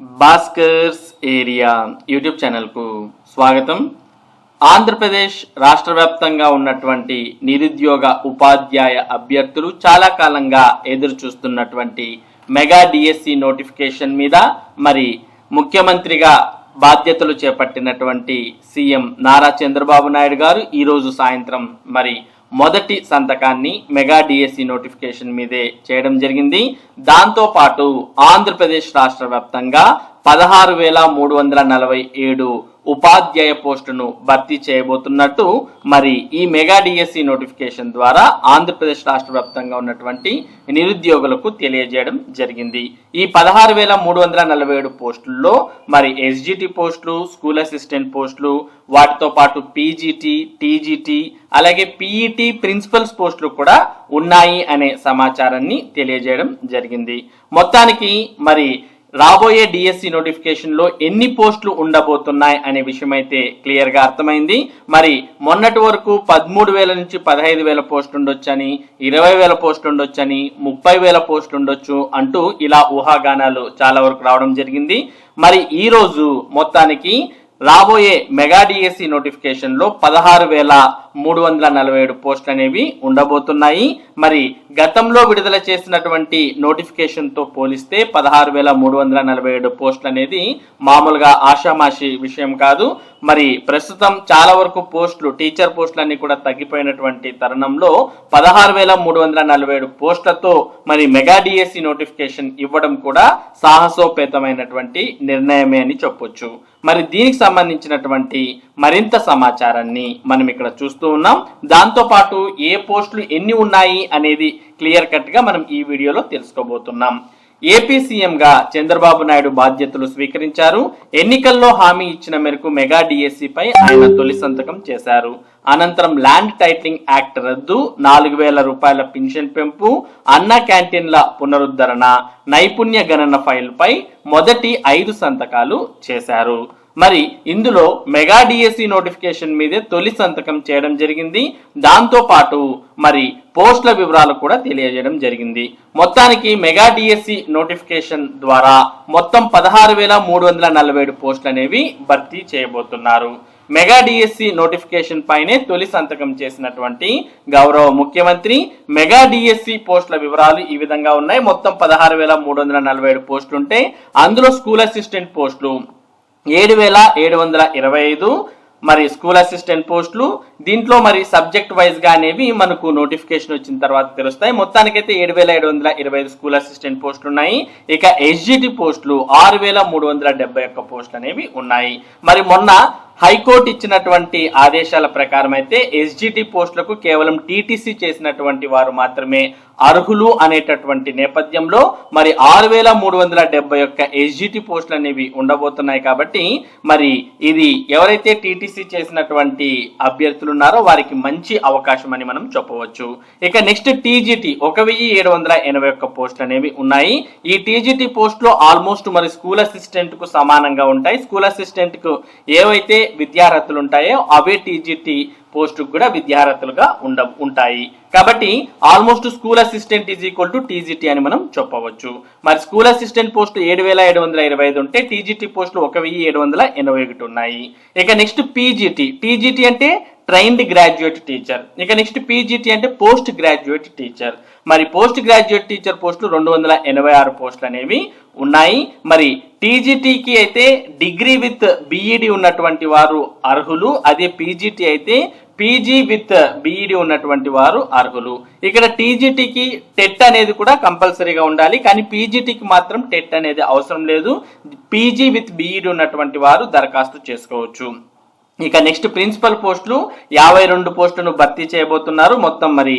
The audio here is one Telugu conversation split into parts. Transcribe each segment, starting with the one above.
భాస్కర్స్ ఏరియా యూట్యూబ్ ఛానల్కు స్వాగతం. ఆంధ్రప్రదేశ్ రాష్ట్ర వ్యాప్తంగా ఉన్నటువంటి నిరుద్యోగ ఉపాధ్యాయ అభ్యర్థులు చాలా కాలంగా ఎదురు చూస్తున్నటువంటి మెగా డిఎస్సి నోటిఫికేషన్ మీద మరి ముఖ్యమంత్రిగా బాధ్యతలు చేపట్టినటువంటి సీఎం నారా చంద్రబాబు నాయుడు గారు ఈరోజు సాయంత్రం మరి మొదటి సంతకాన్ని మెగా డిఎస్సి నోటిఫికేషన్ మీదే చేయడం జరిగింది. దాంతో పాటు ఆంధ్రప్రదేశ్ రాష్ట్ర వ్యాప్తంగా పదహారు వేల మూడు వందల నలభై ఏడు ఉపాధ్యాయ పోస్టును భర్తీ చేయబోతున్నట్టు మరి ఈ మెగా డిఎస్సి నోటిఫికేషన్ ద్వారా ఆంధ్రప్రదేశ్ రాష్ట్ర వ్యాప్తంగా ఉన్నటువంటి నిరుద్యోగులకు తెలియజేయడం జరిగింది. ఈ పదహారు వేల మూడు వందల నలభై ఏడు పోస్టుల్లో మరి ఎస్జిటి పోస్టులు స్కూల్ అసిస్టెంట్ పోస్టులు వాటితో పాటు పీజీటీ టీజీటీ అలాగే పీఈటీ ప్రిన్సిపల్స్ పోస్టులు కూడా ఉన్నాయి అనే సమాచారాన్ని తెలియజేయడం జరిగింది. మొత్తానికి మరి రాబోయే డిఎస్సి నోటిఫికేషన్లో ఎన్ని పోస్టులు ఉండబోతున్నాయి అనే విషయం అయితే క్లియర్గా అర్థమైంది. మరి మొన్నటి వరకు పదమూడు వేల నుంచి పదహైదు వేల పోస్టులు ఉండొచ్చని ఇరవై వేల పోస్టులు ఉండొచ్చని ముప్పై వేల పోస్టులు ఉండొచ్చు అంటూ ఇలా ఊహాగానాలు చాలా వరకు రావడం జరిగింది. మరి ఈ రోజు మొత్తానికి రాబోయే మెగా డిఎస్సి నోటిఫికేషన్లో పదహారు వేల మూడు వందల నలభై ఏడు పోస్టులు అనేవి ఉండబోతున్నాయి. మరి గతంలో విడుదల చేసినటువంటి నోటిఫికేషన్తో పోలిస్తే పదహారు వేల మూడు వందల నలభై ఏడు పోస్టులు అనేది మామూలుగా ఆషామాషి విషయం కాదు. మరి ప్రస్తుతం చాలా వరకు పోస్టులు టీచర్ పోస్టులన్నీ కూడా తగ్గిపోయినటువంటి తరుణంలో పదహారు వేల మూడు వందల నలభై ఏడు పోస్టులతో మరి మెగా డిఎస్సి నోటిఫికేషన్ ఇవ్వడం కూడా సాహసోపేతమైనటువంటి నిర్ణయమే అని చెప్పొచ్చు. మరి దీనికి సంబంధించినటువంటి మరింత సమాచారాన్ని మనం ఇక్కడ చూస్తూ ఉన్నాం. దాంతో పాటు ఏ పోస్టులు ఎన్ని ఉన్నాయి అనేది క్లియర్ కట్గా మనం ఈ వీడియోలో తెలుసుకోబోతున్నాం. ఏపీ సీఎంగా చంద్రబాబు నాయుడు బాధ్యతలు స్వీకరించారు. ఎన్నికల్లో హామీ ఇచ్చిన మేరకు మెగా డిఎస్సి పై ఆయన తొలి సంతకం చేశారు. అనంతరం ల్యాండ్ టైటిలింగ్ యాక్ట్ రద్దు నాలుగు వేల రూపాయల పెన్షన్ పెంపు అన్న క్యాంటీన్ల పునరుద్ధరణ నైపుణ్య గణన ఫైల్ పై మొదటి ఐదు సంతకాలు చేశారు. మరి ఇందులో మెగా డిఎస్సి నోటిఫికేషన్ మీదే తొలి సంతకం చేయడం జరిగింది. దాంతో పాటు మరి పోస్టుల వివరాలు కూడా తెలియజేయడం జరిగింది. మొత్తానికి మెగా డిఎస్సి నోటిఫికేషన్ ద్వారా మొత్తం పదహారు వేల మూడు వందల నలభై ఏడు పోస్టులు అనేవి భర్తీ చేయబోతున్నారు. మెగా డిఎస్సి నోటిఫికేషన్ పైనే తొలి సంతకం చేసినటువంటి గౌరవ ముఖ్యమంత్రి మెగా డిఎస్సి పోస్టుల వివరాలు ఈ విధంగా ఉన్నాయి. మొత్తం పదహారు వేల మూడు వందల నలభై ఏడు పోస్టులు ఉంటే అందులో స్కూల్ అసిస్టెంట్ పోస్టులు ఏడు వేల ఏడు వందల ఇరవై ఐదు మరి స్కూల్ అసిస్టెంట్ పోస్టులు. దీంట్లో మరి సబ్జెక్ట్ వైజ్గా అనేవి మనకు నోటిఫికేషన్ వచ్చిన తర్వాత తెలుస్తాయి. మొత్తానికైతే ఏడు వేల ఏడు వందల ఇరవై ఐదు స్కూల్ అసిస్టెంట్ పోస్టులు ఉన్నాయి. ఇక ఎస్జిటి పోస్టులు ఆరు వేల మూడు వందల డెబ్బై ఒక్క పోస్టులు అనేవి ఉన్నాయి. మరి మొన్న హైకోర్టు ఇచ్చినటువంటి ఆదేశాల ప్రకారం అయితే ఎస్జిటి పోస్టులకు కేవలం టీటీసీ చేసినటువంటి వారు మాత్రమే అర్హులు అనేటటువంటి నేపథ్యంలో మరి ఆరు వేల మూడు వందల డెబ్బై ఒక్క ఎస్జిటి పోస్టులు అనేవి ఉండబోతున్నాయి కాబట్టి మరి ఇది ఎవరైతే టీటీసీ చేసినటువంటి అభ్యర్థులు ఉన్నారో వారికి మంచి అవకాశం అని మనం చెప్పవచ్చు. ఇక నెక్స్ట్ టీజీటీ ఒక వెయ్యి ఏడు వందల ఎనభై ఒక్క పోస్టులు అనేవి ఉన్నాయి. ఈ టీజీటీ పోస్టులో ఆల్మోస్ట్ మరి స్కూల్ అసిస్టెంట్కు సమానంగా ఉంటాయి. స్కూల్ అసిస్టెంట్కు ఏవైతే విద్యార్హతలు ఉంటాయో అవే టీజీటీ పోస్టుకు కూడా విద్యార్హతలుగా ఉండ ఉంటాయి. కాబట్టి almost school assistant is equal to TGT అని మనం చెప్పవచ్చు. మరి స్కూల్ అసిస్టెంట్ పోస్ట్ ఏడు వేల ఏడు వందల ఇరవై ఐదు ఉంటే టీజీటీ పోస్టులు ఒక వెయ్యి ఏడు వందల ఎనభై ఒకటి ఉన్నాయి. ఇక నెక్స్ట్ పీజీటీ. టీజీటీ అంటే ట్రైన్డ్ గ్రాడ్యుయేట్ టీచర్ ఇక నెక్స్ట్ పీజీటీ అంటే పోస్ట్ గ్రాడ్యుయేట్ టీచర్ మరి పోస్ట్ గ్రాడ్యుయేట్ టీచర్ పోస్టులు రెండు వందల ఎనభై ఆరు పోస్టులు అనేవి ఉన్నాయి. మరి టీజీటీకి అయితే డిగ్రీ విత్ బీఈడి ఉన్నటువంటి వారు అర్హులు. అదే పీజీటీ అయితే పీజీ విత్ బీఈడి ఉన్నటువంటి వారు అర్హులు. ఇక్కడ టీజీటీకి టెట్ అనేది కూడా కంపల్సరీగా ఉండాలి. కానీ పీజీటీకి మాత్రం టెట్ అనేది అవసరం లేదు. పీజీ విత్ బీఈడి ఉన్నటువంటి వారు దరఖాస్తు చేసుకోవచ్చు. ఇక నెక్స్ట్ ప్రిన్సిపల్ పోస్టులు యాభై రెండు పోస్టులను భర్తీ చేయబోతున్నారు. మొత్తం మరి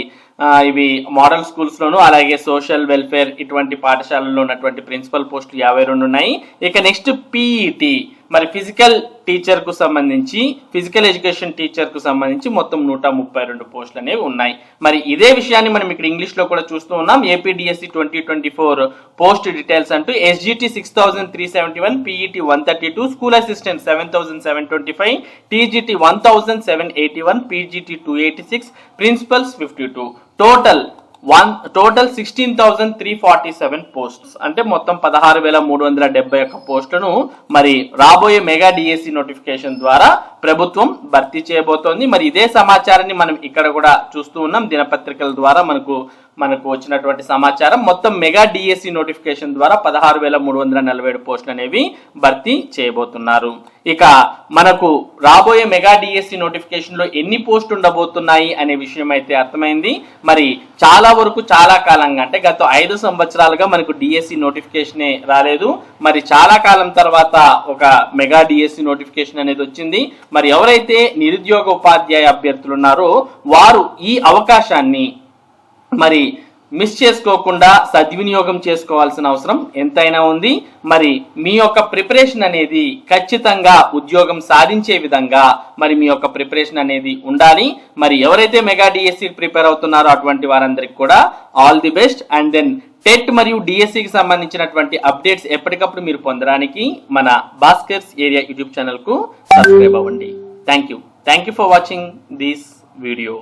ఇవి మోడల్ స్కూల్స్ లోను అలాగే సోషల్ వెల్ఫేర్ ఇటువంటి పాఠశాలల్లో ఉన్నటువంటి ప్రిన్సిపల్ పోస్టులు యాభై రెండు ఉన్నాయి. ఇక నెక్స్ట్ పీఈటీ మరి ఫిజికల్ టీచర్కు సంబంధించి ఫిజికల్ ఎడ్యుకేషన్ టీచర్కు సంబంధించి మొత్తం నూట ముప్పై రెండు పోస్టులు అనేవి ఉన్నాయి. మరి ఇదే విషయాన్ని మనం ఇక్కడ ఇంగ్లీష్లో కూడా చూస్తూ ఉన్నాం. AP DSC twenty twenty four post details అంటూ SGT six thousand three seventy one PET one thirty two school assistant seven thousand seven twenty five TGT one thousand seven eighty one PGT two eighty six principals fifty two total one total sixteen thousand three forty seven posts అంటే మొత్తం పదహారు వేల మూడు వందల డెబ్బై ఒక్క పోస్టును మరి రాబోయే మెగా డిఎస్సి నోటిఫికేషన్ ద్వారా ప్రభుత్వం భర్తీ చేయబోతోంది. మరి ఇదే సమాచారాన్ని మనం ఇక్కడ కూడా చూస్తూ ఉన్నాం. దినపత్రికల ద్వారా మనకు మనకు వచ్చినటువంటి సమాచారం. మొత్తం మెగా డిఎస్సి నోటిఫికేషన్ ద్వారా పదహారు వేల మూడు వందల నలభై ఏడు పోస్టులు అనేవి భర్తీ చేయబోతున్నారు. ఇక మనకు రాబోయే మెగా డిఎస్సి నోటిఫికేషన్లో ఎన్ని పోస్ట్ ఉండబోతున్నాయి అనే విషయం అయితే అర్థమైంది. మరి చాలా వరకు చాలా కాలంగా అంటే గత ఐదు సంవత్సరాలుగా మనకు డిఎస్సి నోటిఫికేషనే రాలేదు. మరి చాలా కాలం తర్వాత ఒక మెగా డిఎస్సి నోటిఫికేషన్ అనేది వచ్చింది. మరి ఎవరైతే నిరుద్యోగ ఉపాధ్యాయ అభ్యర్థులు ఉన్నారో వారు ఈ అవకాశాన్ని మరి మిస్ చేసుకోకుండా సద్వినియోగం చేసుకోవాల్సిన అవసరం ఎంతైనా ఉంది. మరి మీ యొక్క ప్రిపరేషన్ అనేది ఖచ్చితంగా ఉద్యోగం సాధించే విధంగా మరి మీ యొక్క ప్రిపరేషన్ అనేది ఉండాలి. మరి ఎవరైతే మెగా డిఎస్సి ప్రిపేర్ అవుతున్నారో అటువంటి వారందరికి కూడా all the best. And then TET మరియు డిఎస్సికి సంబంధించినటువంటి అప్డేట్స్ ఎప్పటికప్పుడు మీరు పొందడానికి మన భాస్కర్స్ ఏరియా యూట్యూబ్ ఛానల్కు సబ్స్క్రైబ్ అవ్వండి. Thank you thank you for watching this video.